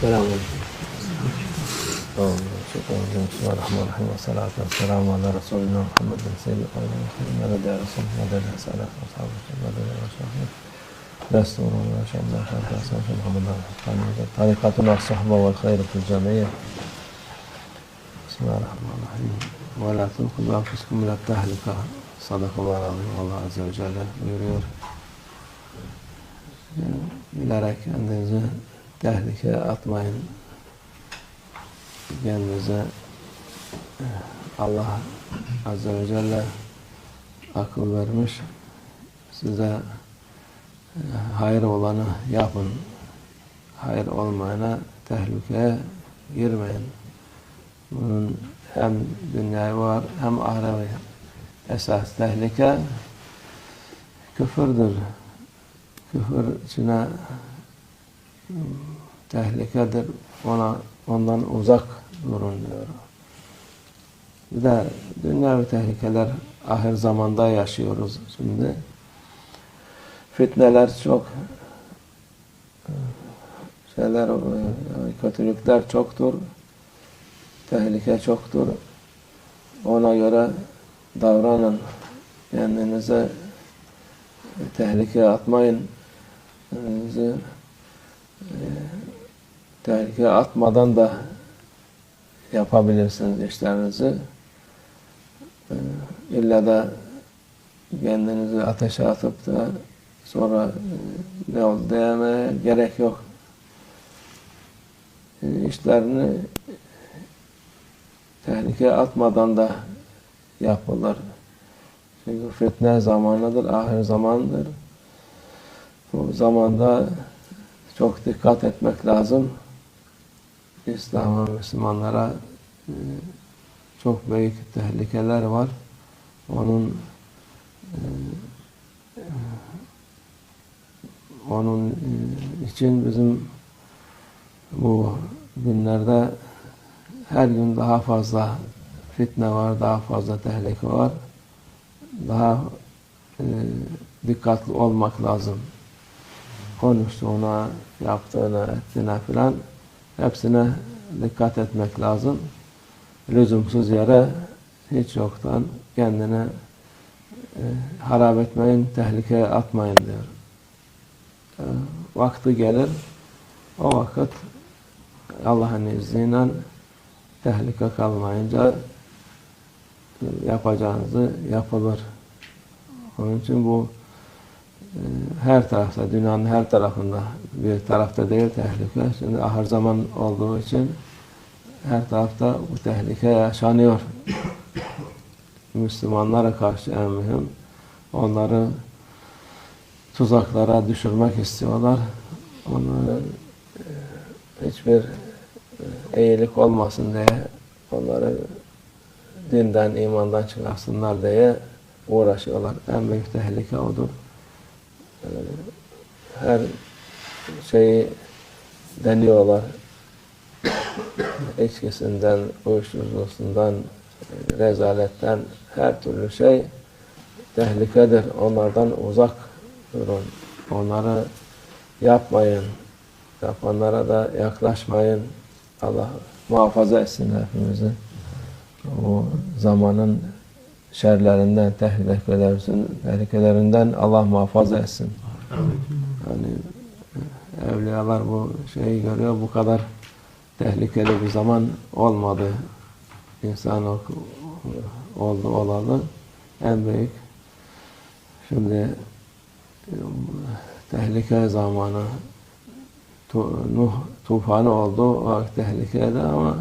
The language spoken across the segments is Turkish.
Selamünaleyküm. Bismillahirrahmanirrahim. Ve salatu ve selamu ala Resulina Muhammedin seyyidil kavmin ve medede ya Resul medede salat ve sahabet medede ya Resulü Resulullah ve şallah ve sallallahu aleyhi ve sellem Tarikatun as-sahba ve hayratul camiye Bismillahirrahmanirrahim. Ve la tulku bi anfusikum ila tehlika Sadakallahu azim. Allah Azze ve Celle buyuruyor. Bilerek kendinizi tehlikeye atmayın. Kendinize Allah Azze ve Celle akıl vermiş. Size e, hayır olanı yapın. Hayır olmayana tehlikeye girmeyin. Bunun hem dünyayı var hem ahirevi esas tehlike küfürdür. Küfür içine tehlikedir. Ona ondan uzak durun diyor. Bir de dünyavi tehlikeler ahir zamanda yaşıyoruz şimdi. Fitneler çok şeyler kötülükler çoktur. Tehlike çoktur. Ona göre davranın. Kendinize tehlikeye atmayın. Kendinizi e, tehlikeye atmadan da yapabilirsiniz işlerinizi. E, illa da kendinizi ateşe atıp da sonra e, ne oldu diyemeye gerek yok. E, işlerini tehlikeye atmadan da yapılır. Çünkü fitne zamanıdır, ahir zamandır. Bu zamanda çok dikkat etmek lazım. İslam'a, Müslümanlara e, çok büyük tehlikeler var. Onun e, onun için bizim bu günlerde her gün daha fazla fitne var, daha fazla tehlike var. Daha e, dikkatli olmak lazım. Konuştuğuna, yaptığına, ettiğine filan hepsine dikkat etmek lazım. Lüzumsuz yere hiç yoktan kendine e, harap etmeyin, tehlikeye atmayın diyor. E, vakti gelir, o vakit Allah'ın izniyle tehlike kalmayınca yapacağınızı yapılır. Onun için bu her tarafta, dünyanın her tarafında bir tarafta değil tehlike. Şimdi ahir zaman olduğu için her tarafta bu tehlike yaşanıyor. Müslümanlara karşı en mühim. Onları tuzaklara düşürmek istiyorlar. Onların e, hiçbir eğilik olmasın diye onları dinden, imandan çıkarsınlar diye uğraşıyorlar. En büyük tehlike odur. Her şeyi deniyorlar. İçkisinden, uyuşturucusundan, rezaletten her türlü şey tehlikedir. Onlardan uzak durun. Onları yapmayın. Yapanlara da yaklaşmayın. Allah muhafaza etsin hepimizi. O zamanın şerlerinden, tehlikelerinden, tehlikelerinden Allah muhafaza etsin. Yani evliyalar bu şeyi görüyor, bu kadar tehlikeli bir zaman olmadı. İnsan oldu olalı en büyük. Şimdi tehlike zamanı Nuh tufanı oldu o tehlikede ama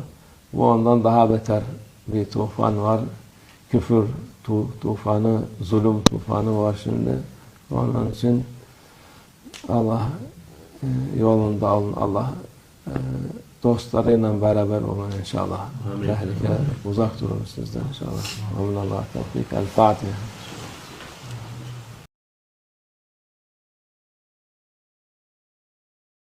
bu ondan daha beter bir tufan var. Küfür tu, tufanı, zulüm tufanı var şimdi. Onun için Allah e, yolunda olun. Allah e, dostlarıyla beraber olun inşallah. Tehlike uzak durun sizden inşallah. Amin Allah tevfik. El Fatiha.